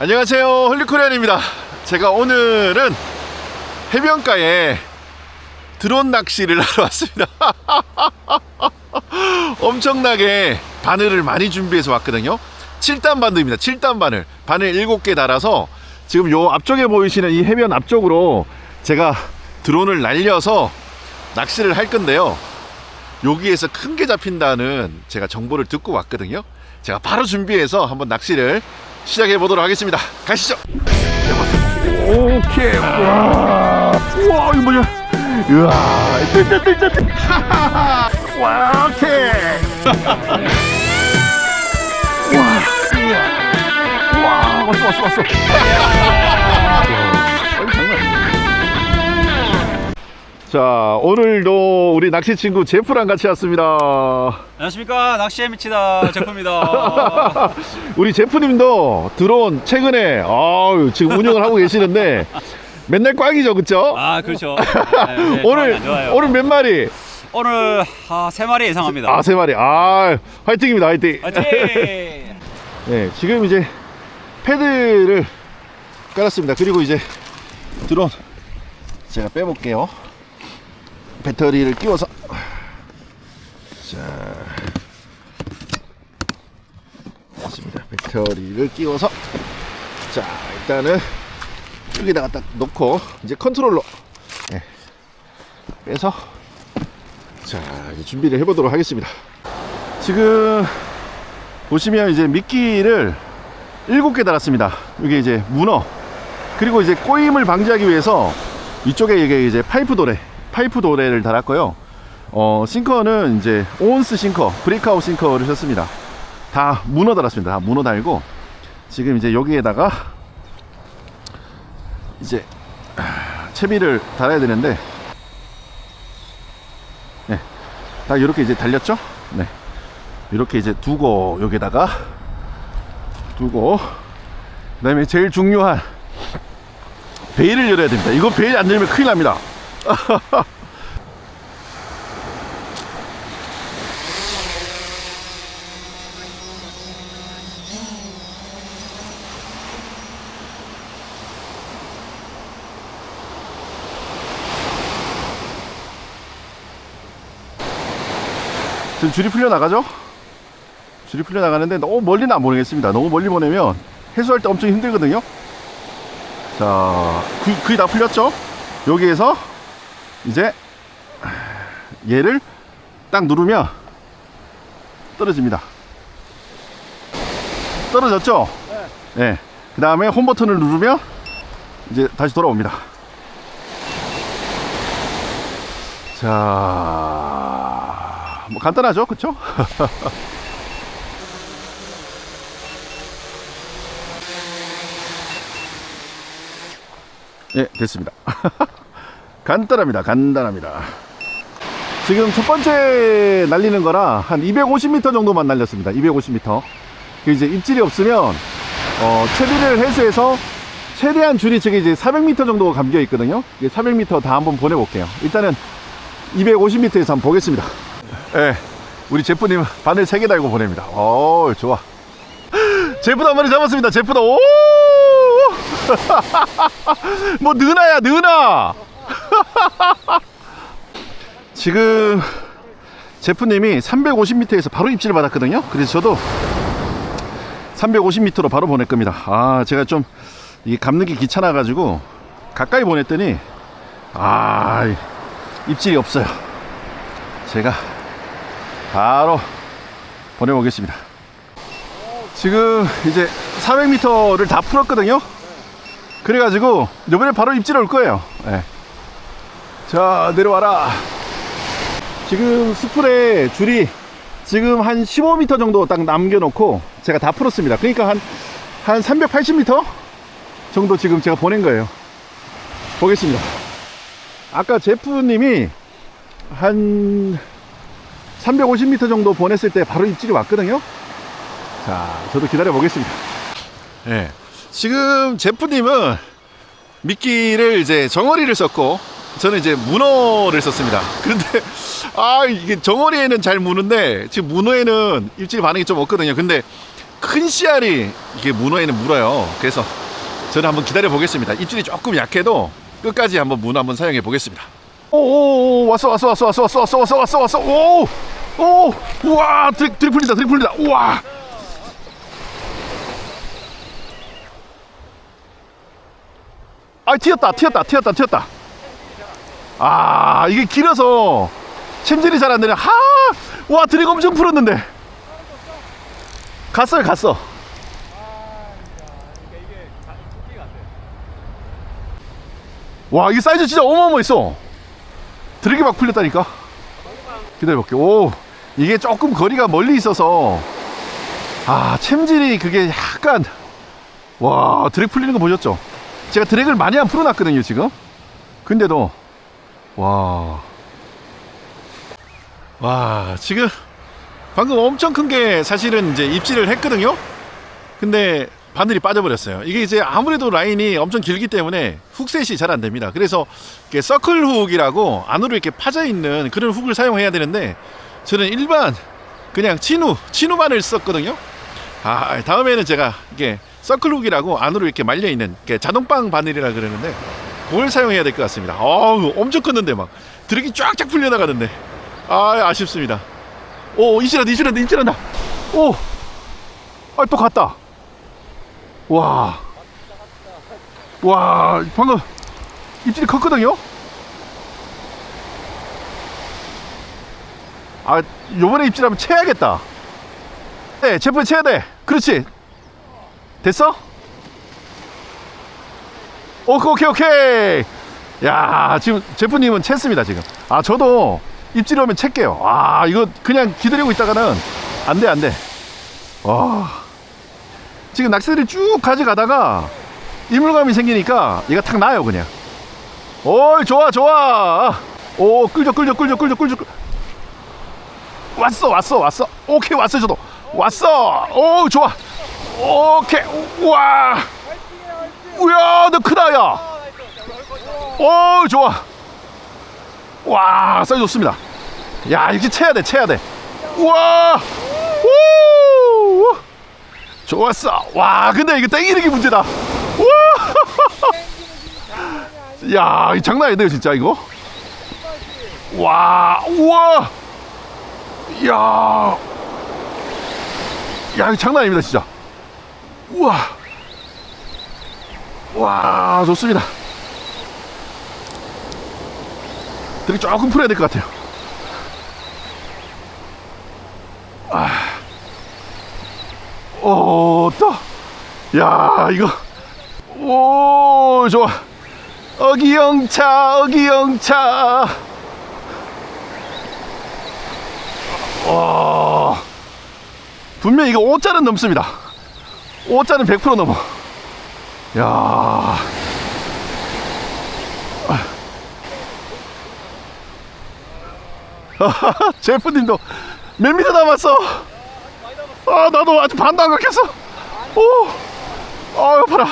안녕하세요. 홀리코리안입니다. 제가 오늘은 해변가에 드론 낚시를 하러 왔습니다. 엄청나게 바늘을 많이 준비해서 왔거든요. 7단 바늘입니다. 7단 바늘 바늘 7개 달아서 지금 요 앞쪽에 보이시는 이 해변 앞쪽으로 제가 드론을 날려서 낚시를 할 건데요. 여기에서 큰 게 잡힌다는 제가 정보를 듣고 왔거든요. 제가 바로 준비해서 한번 낚시를 시작해 보도록 하겠습니다. 가시죠. 오케이. 와. 우와 이거 뭐냐? 우와 뜰뜰 뜰뜰 와 오케이. 와 우와 왔어 왔어 왔어 자 오늘도 우리 낚시 친구 제프랑 같이 왔습니다 안녕하십니까 낚시에 미치다 제프입니다 우리 제프님도 드론 최근에 아유, 지금 운영을 하고 계시는데 맨날 꽝이죠 그쵸? 아 그렇죠 네, 네, 오늘 좋아요. 오늘 몇 마리? 오늘 아, 세 마리 예상합니다 아 세 마리. 아 화이팅입니다 화이팅. 화이팅 네 지금 이제 패드를 깔았습니다. 그리고 이제 드론 제가 빼볼게요. 배터리를 끼워서 자 됐습니다. 배터리를 끼워서 자 일단은 여기다가 딱 놓고 이제 컨트롤러 네, 빼서 자 이제 준비를 해보도록 하겠습니다. 지금 보시면 이제 미끼를 7개 달았습니다. 이게 이제 문어. 그리고 이제 꼬임을 방지하기 위해서 이쪽에 이게 이제 파이프 도래, 파이프 도래를 달았고요. 어, 싱커는 이제 오온스 싱커, 브레이크아웃 싱커를 썼습니다. 다 문어 달았습니다. 다 문어 달고 지금 이제 여기에다가 이제 아, 채비를 달아야 되는데 네. 다 이렇게 이제 달렸죠? 네. 이렇게 이제 두고 여기다가 두고 그다음에 제일 중요한 베일을 열어야 됩니다. 이거 베일 안 열면 큰일 납니다. 지금 줄이 풀려 나가죠? 줄이 풀려 나가는데 너무 멀리는 안 보내겠습니다. 너무 멀리 보내면 해수할 때 엄청 힘들거든요. 자, 그, 그게 다 풀렸죠? 여기에서 이제 얘를 딱 누르면 떨어집니다. 떨어졌죠? 네. 그 다음에 홈 버튼을 누르면 이제 다시 돌아옵니다. 자, 뭐 간단하죠, 그쵸? 예, 됐습니다. 간단합니다. 간단합니다. 지금 첫 번째 날리는 거라 한 250m 정도만 날렸습니다. 250m. 그 이제 입질이 없으면 어, 채비를 해수해서 최대한 줄이 저기 이제 400m 정도 감겨 있거든요. 400m 다 한번 보내볼게요. 일단은 250m에서 한번 보겠습니다. 예, 우리 제프님 바늘 3개 달고 보냅니다. 어, 좋아. 제프도 한 마리 잡았습니다. 제프도 오! 뭐 느나야 느나. 지금 제프님이 350m에서 바로 입질을 받았거든요. 그래서 저도 350m로 바로 보낼 겁니다. 아, 제가 좀이 감는 게 귀찮아 가지고 가까이 보냈더니 아, 입질이 없어요. 제가 바로 보내보겠습니다. 지금 이제 400m를 다 풀었거든요. 그래가지고 이번에 바로 입질 올 거예요. 예. 자 내려와라. 지금 스프레 줄이 지금 한 15m 정도 딱 남겨놓고 제가 다 풀었습니다. 그러니까 한, 한 380m 정도 지금 제가 보낸 거예요. 보겠습니다. 아까 제프님이 한 350m 정도 보냈을 때 바로 입질이 왔거든요. 자, 저도 기다려 보겠습니다. 예. 지금 제프님은 미끼를 이제 정어리를 썼고 저는 이제 문어를 썼습니다. 그런데 아 이게 정어리에는 잘 무는데 지금 문어에는 입질 반응이 좀 없거든요. 근데 큰 씨알이 이게 문어에는 물어요. 그래서 저는 한번 기다려 보겠습니다. 입질이 조금 약해도 끝까지 한번 문어 한번 사용해 보겠습니다. 오오오 왔어 왔어 왔어 왔어 왔어 왔어 왔어 왔어 왔어. 오오 우와 드리, 드리플이다 드리플이다. 우와. 아 튀었다 튀었다 튀었다 튀었다. 아 이게 길어서 챔질이 잘 안 되네. 하와 드랙 엄청 풀었는데. 갔어요 갔어. 와 이게 사이즈 진짜 어마어마했어 드랙이 막 풀렸다니까. 기다려볼게 오 이게 조금 거리가 멀리 있어서. 아 챔질이 그게 약간 와 드랙 풀리는 거 보셨죠? 제가 드랙을 많이 안 풀어놨거든요 지금. 근데도 와. 와, 지금 방금 엄청 큰 게 사실은 이제 입질을 했거든요. 근데 바늘이 빠져버렸어요. 이게 이제 아무래도 라인이 엄청 길기 때문에 훅셋이 잘 안 됩니다. 그래서 서클 훅이라고 안으로 이렇게 파져 있는 그런 훅을 사용해야 되는데 저는 일반 그냥 진우 바늘 썼거든요. 아, 다음에는 제가 이게 서클 훅이라고 안으로 이렇게 말려 있는 자동빵 바늘이라 그러는데 그걸 사용해야 될 것 같습니다. 어우, 엄청 컸는데 막 드랙이 쫙쫙 풀려 나가는데 아 아쉽습니다. 오 이질한다 이질한다 이질한다. 오, 아또 갔다. 와, 와 방금 입질이 컸거든요. 아 요번에 입질하면 채야겠다. 네, 제품 채야 돼. 그렇지. 됐어? 오케이 오케이 오케이 야 지금 제프님은 챘습니다 지금 아 저도 입질이 오면 찰게요 아 이거 그냥 기다리고 있다가는 안 돼 안 돼 와 지금 낚시들이 쭉 가져가다가 이물감이 생기니까 얘가 탁 나요 그냥 오이 좋아 좋아 오 끌죠 끌죠 끌죠 끌죠 끌죠 끌- 왔어 왔어 왔어 오케이 왔어 저도 왔어 오 좋아 오케이 우와 우야 너 크다 야. 오 좋아. 와 사이즈 좋습니다. 야 이렇게 채야 돼 채야 돼. 우와. 우. 좋았어. 와 근데 이거 땡기는 게 문제다. 우와. 야 이 장난 아니네요 진짜 이거. 와 우와. 야. 야 이거 장난 아닙니다 진짜. 우와. 와 좋습니다 되게 조금 풀어야 될 것 같아요 아. 오 또 야 이거. 오 좋아. 어기영차 어기영차. 와. 분명 이거 5자는 넘습니다. 5자는 100% 넘어. 야. 제프님도 몇 미터 남았어? 아 나도 아직 반도 안 갔겠어. 오, 아유 팔아.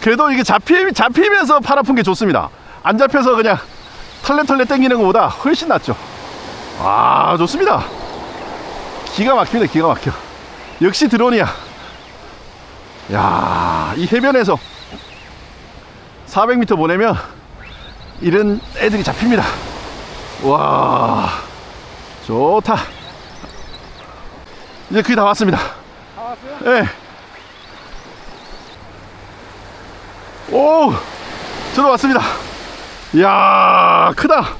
그래도 이게 잡히 잡히면서 팔 아픈 게 좋습니다. 안 잡혀서 그냥 털레털레 땡기는 것보다 훨씬 낫죠. 아 좋습니다. 기가 막힙니다. 기가 막혀. 역시 드론이야. 야, 이 해변에서 400m 보내면 이런 애들이 잡힙니다. 와, 좋다. 이제 거의 다 왔습니다. 다 왔어요? 예. 오, 저도 왔습니다. 이야, 크다.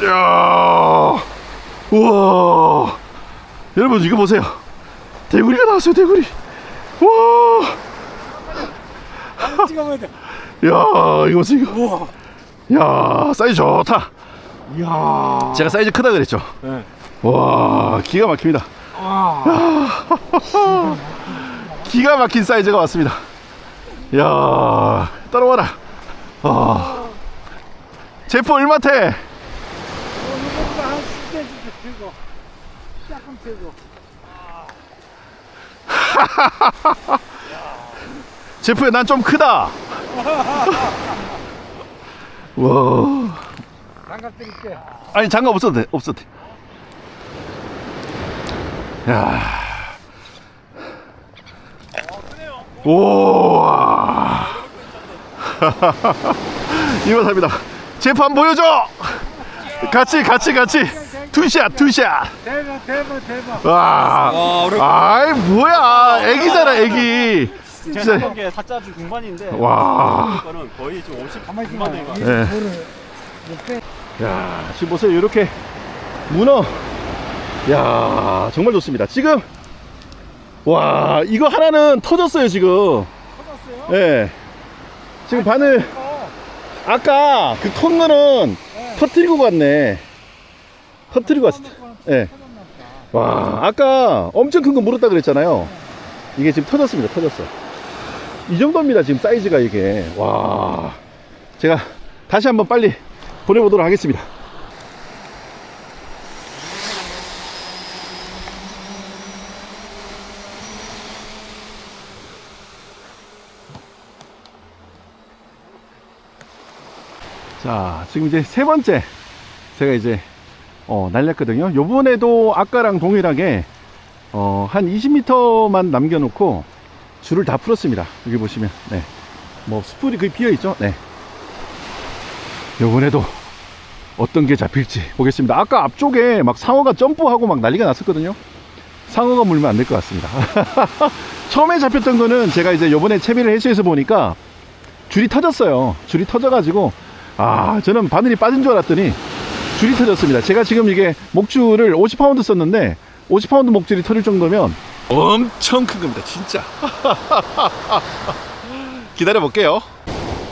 이야, 우와. 여러분, 이거 보세요. 대구리가 나왔어요, 대구리. 와, 한번 찍어봐야 돼. 야, 이거 보세요, 이거. 우와. 야, 사이즈 좋다. 이야. 제가 사이즈 크다 그랬죠. 네. 와, 기가 막힙니다. 와. 기가 막힌 사이즈가 왔습니다. 야 따라와라. 아. 제프 얼마태? 이거보다 한 10cm 들고. 조금 들고. 제프야 난 좀 크다. 와. 장갑 드릴게. 아니 장갑 없어도 돼. 없어도 돼. 야. 오. 이거 삽니다. 재판 보여줘. 같이 같이 같이 투샷 투샷. 대박 대박 대박 와. 와, 우리 아이 뭐야 애기잖아 애기. 진짜. 게 사자주 중반인데 와. 거는 거의 좀50 가만히 있어 예. 옆에 야, 지금 보세요. 이렇게 문어. 야, 정말 좋습니다. 지금 와, 이거 하나는 터졌어요, 지금. 터졌어요 예. 지금 바늘 어, 아까 그큰 거는 네. 터뜨리고 갔네. 터뜨리고 갔을 때. 예. 터졌나 보다 와, 아까 엄청 큰 거 물었다 그랬잖아요. 이게 지금 터졌습니다. 터졌어. 이 정도입니다. 지금 사이즈가 이게. 와. 제가 다시 한번 빨리 보내보도록 하겠습니다. 자, 지금 이제 세 번째 제가 이제 어, 날렸거든요. 요번에도 아까랑 동일하게 어, 한 20m만 남겨놓고 줄을 다 풀었습니다. 여기 보시면 네. 뭐 스풀이 거의 비어 있죠. 네. 요번에도 어떤 게 잡힐지 보겠습니다. 아까 앞쪽에 막 상어가 점프하고 막 난리가 났었거든요. 상어가 물면 안 될 것 같습니다. 처음에 잡혔던 거는 제가 이제 요번에 채비를 해수해서 보니까 줄이 터졌어요. 줄이 터져 가지고 아 저는 바늘이 빠진 줄 알았더니 줄이 터졌습니다. 제가 지금 이게 목줄을 50파운드 썼는데 50파운드 목줄이 터질 정도면 엄청 큰 겁니다. 진짜. 기다려 볼게요.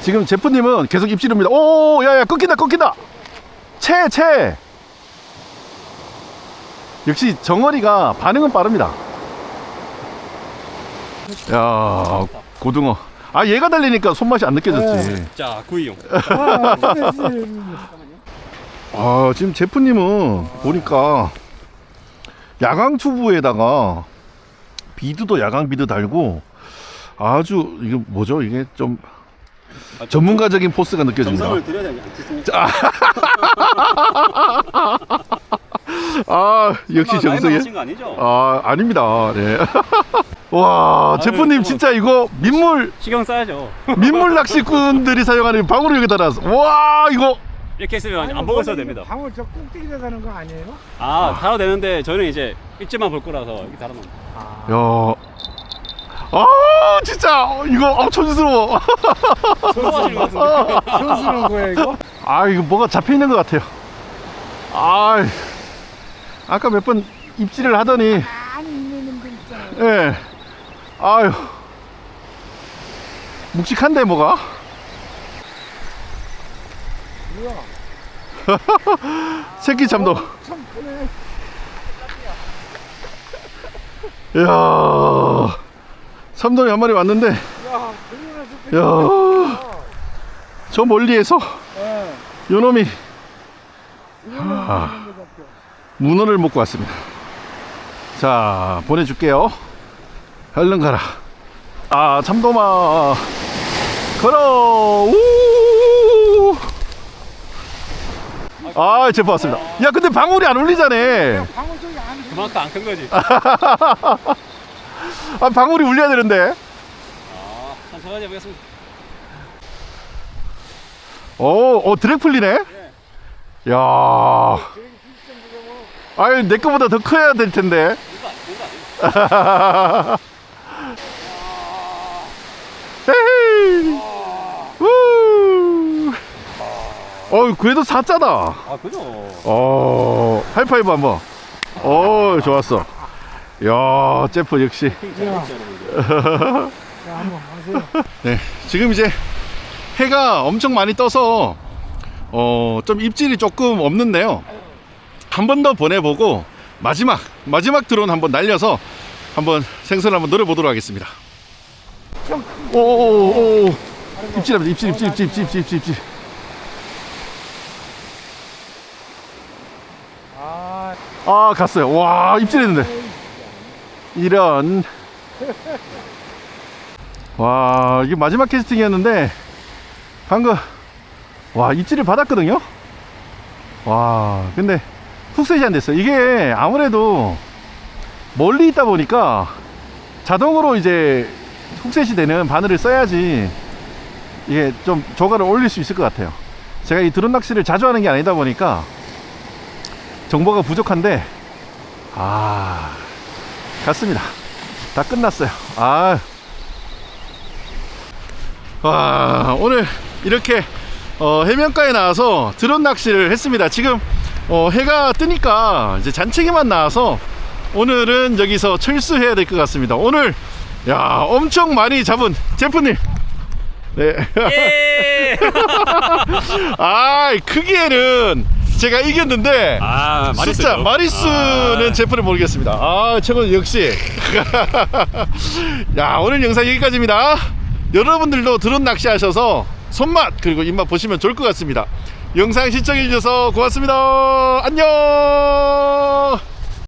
지금 제프님은 계속 입질입니다. 오, 야야 끊긴다, 끊긴다. 채, 채. 역시 정어리가 반응은 빠릅니다. 야, 고등어. 아, 얘가 달리니까 손맛이 안 느껴졌지. 자, 구이용. 아 아, 지금 제프님은 보니까 야광 튜브에다가 비드도 야광 비드 달고 아주 이게 뭐죠? 이게 좀 전문가적인 포스가 느껴집니다. 정성을 들여야 되지 않겠습니까? 아, 역시 설마 나이만 정성이. 하신 거 아니죠? 아, 아닙니다. 네. 와, 제프님 진짜 이거 민물 신경 써야죠. 민물 낚시꾼들이 사용하는 방울을 여기다 놨어. 와, 이거 이렇게 했으면 안 보고 있어도 됩니다. 방울 저 꼭대기에 가는 거 아니에요? 아, 달아 되는데 저는 이제 입질만 볼 거라서 이렇게 달아놓은 아 야. 아, 진짜 이거 어, 촌스러워. 좋아하시는 것 같은데. 손쓰는 거야 이거? 아 이거 뭐가 잡혀 있는 것 같아요. 아 아까 몇 번 입질을 하더니 많이 있는 있잖아요 예 아유 묵직한데 뭐가 뭐야 새끼 크네 이야 삼동이 한 마리 왔는데 야 야저 멀리에서 예 요놈이 아. 문어를 먹고 왔습니다. 자, 보내줄게요. 얼른 가라. 아, 참돔아. 걸어. 우. 아, 제보 왔습니다. 야, 근데 방울이 안 울리잖아. 방울 속이 안 들어 그만큼 안 큰 거지. 아, 방울이 울려야 되는데. 아, 천천히 해보겠습니다. 오, 어, 드랙 풀리네. 야. 아유, 내 거보다 더 커야 될 텐데. 이거 안- 이거 아니에요. 헤이. 우. 어, 그래도 사자다. 아, 그죠? 어, 하이파이브 한번. 어, 좋았어. 야, 제프 역시. 야, 자 한번 하세요 네, 지금 이제 해가 엄청 많이 떠서 어, 좀 입질이 조금 없는데요. 한 번 더 보내보고 마지막 마지막 드론 한번 날려서 한번 생선을 한번 노려보도록 하겠습니다. 오오오 입질합니다. 입질 입질 입질 입질 입질 입질 입질. 아아 갔어요. 와 입질했는데 이런. 와 이게 마지막 캐스팅이었는데 방금 와 입질을 받았거든요. 와 근데 훅셋이 안 됐어. 이게 아무래도 멀리 있다 보니까 자동으로 이제 훅셋이 되는 바늘을 써야지 이게 좀 조가를 올릴 수 있을 것 같아요. 제가 이 드론 낚시를 자주 하는 게 아니다 보니까 정보가 부족한데 아 갔습니다. 다 끝났어요. 아. 와 오늘 이렇게 어, 해변가에 나와서 드론 낚시를 했습니다. 지금 어, 해가 뜨니까 이제 잔챙이만 나와서 오늘은 여기서 철수해야 될 것 같습니다. 오늘 야 엄청 많이 잡은 제프님. 네. 예! 아 크기에는 제가 이겼는데 아, 숫자 마리수는 아. 제프를 모르겠습니다. 아 최고 역시. 야 오늘 영상 여기까지입니다. 여러분들도 드론 낚시하셔서 손맛 그리고 입맛 보시면 좋을 것 같습니다. 영상 시청해 주셔서 고맙습니다. 안녕.